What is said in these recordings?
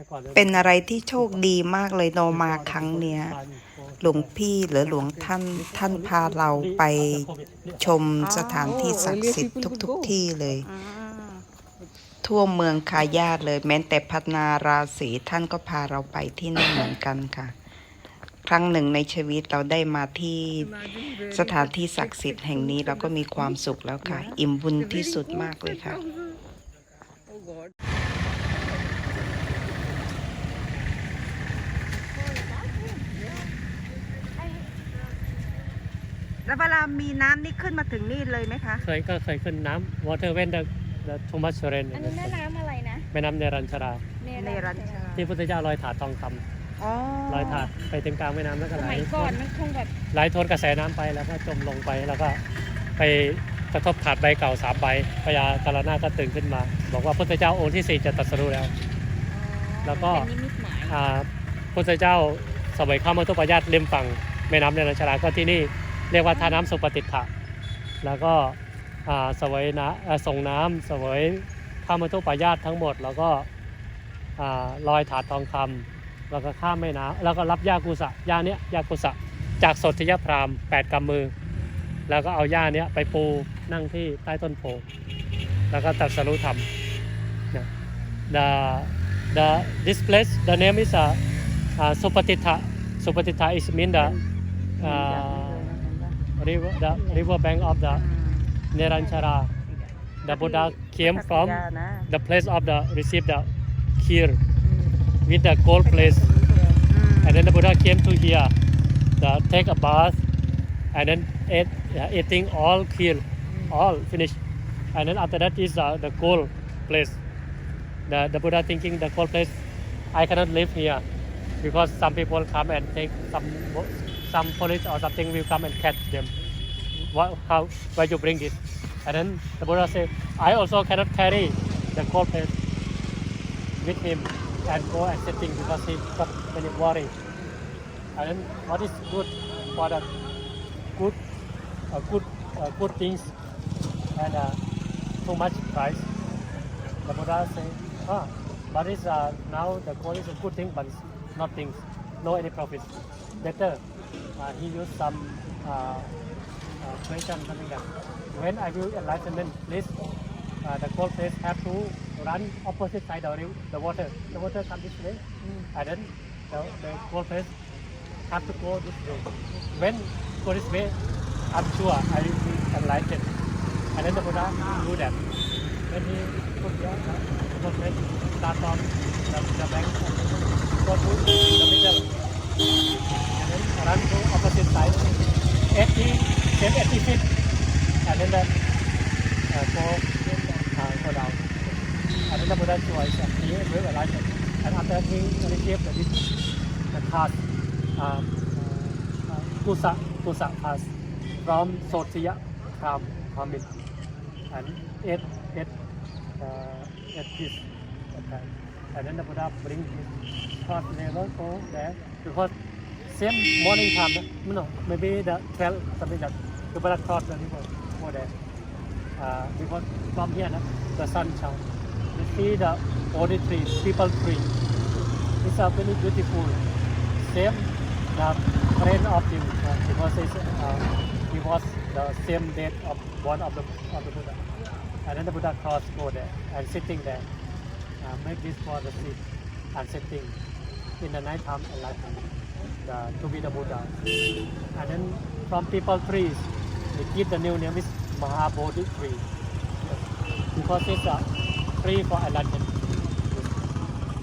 แต่ก่อนเป็นอะไรที่โชคดีมากเลยโนมาครั้งเนี้ย หลวงพี่หรือหลวงท่านท่านพาเราไปชมสถานที่ศักดิ์สิทธิ์ทุกๆทที่เลย ทั่วเมืองคายาทเลย แม้แต่พัฒนาราศีท่านก็พาเราไปที่นั่นเหมือนกันค่ะ ครั้งหนึ่งในชีวิตเราได้มาที่สถานที่ศักดิ์สิทธิ์แห่งนี้เราก็มีความสุขแล้วค่ะ อิ่มบุญที่สุดมากเลยค่ะ แล้วเวลามีน้ำนี่ขึ้นมาถึงนี่เลยไหมคะ เคยก็เคยขึ้นน้ำ water when the the Thomas Soren อันนี้แม่น้ำอะไรนะแม่น้ำเนรัญชรา เนรัญชราที่พุทธเจ้าลอยถาดทองคำอ๋อลอยถาดไปถึงกลางแม่น้ำแล้วก็สไหลมัยก่อนมันคงแบบไหลทวนกระแสน้ำไปแล้วก็จมลงไปแล้วก็ไปกระทบถาดใบเก่าสามใบพญากาลนาก็ตื่นขึ้นมา บอกว่าพุทธเจ้าองค์ที่สี่จะตรัสรู้แล้ว แล้วก็ เป็นนิมิตหมาย อ่าพุทธเจ้าสมัยข้ามมัตุปายาตริมฝั่งแม่น้ำเนรัญชราก็ที่นี่ เรียกว่าท่าน้ำสุปฏิทถะแล้วก็อ่าสวยนะส่งน้ำสวยข้ามมัตุปายาตทั้งหมด แล้วก็ลอยถาดทองคำแล้วก็ข้ามแม่น้ำแล้วก็รับยากุสะยาเนี้ยยากุสะจากสดทยพรามแปดกำมือ แล้วก็เอาหญ้าเนี้ยไปปูนั่งที่ใต้ต้นโพแล้วก็ตรัสรู้ธรรมนะ the the this place the name is uh, uh, Supatitha Supatitha is mean the uh, river the river bank of the Neranchara. The Buddha came from the place of the receive the kir with the gold place. And then the Buddha came to here. The take a bath and then uh, eating all kir all finished. And then after that is uh, the gold place. The, the Buddha thinking the cold place I cannot live here because some people come and take some some police or something will come and catch them. What, how why you bring it? and then the Buddha said, I also cannot carry the place with him and go and sitting because he got many worry. And then what is good for the good uh, good uh, good things and uh, too much price? The Buddha said, ah, but it's uh, now the gold is a good thing, but it's not things, no any profit. Later, uh, he used some uh, uh, question something like, when I will enlightenment, please, uh, the gold place have to run opposite side of the the water. The water come this way, and then the, the gold place have to go this way. When go this way, I'm sure I will be enlightened. And then the Buddha do that. When he put the place start from the, the bank and then go to the middle. And then run to opposite side. 80, same 80 feet. And then the, uh, go, uh, go down. And then the Buddha choice and he will enlightened. And after he received the, the card, um, uh, uh, Kusa, Kusa pass from Sotiya Kam Kamit and ate, ate, uh, ate this okay. And then the Buddha bring his thought never go there because same morning time, maybe the 12 something that the Buddha crossed the river go there. Uh, because from here, the sun shine. You see the body tree, people tree. It's a very beautiful. Same the friend of him uh, because it's, uh, he was the same date of one of the of the Buddha. And then the Buddha cross go there and sitting there. Uh, make this for the seat and sitting in the night time enlightenment the, to be the Buddha. And then from people trees, they give the new name is Mahabodhi tree. Yes. Because it's a tree for enlightenment.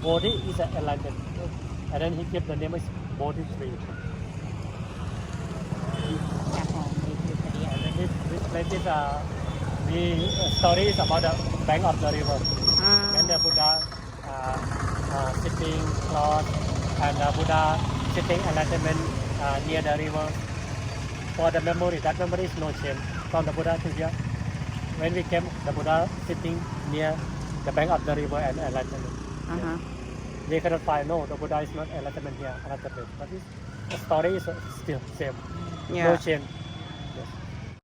Bodhi is an enlightenment. And then he gave the name is Bodhi tree. And this, this place is uh, the story is about the bank of the river. อ่า And the Buddha uh, uh, uh, uh, sitting cloth and uh, Buddha sitting enlightenment near the river. For the memory, that memory is no change from the Buddha to here. When we came, the Buddha sitting near the bank of the river and enlightenment. Uh -huh. They cannot find, no, the Buddha is not enlightenment here, another place. But the story is still same. Yeah. No change.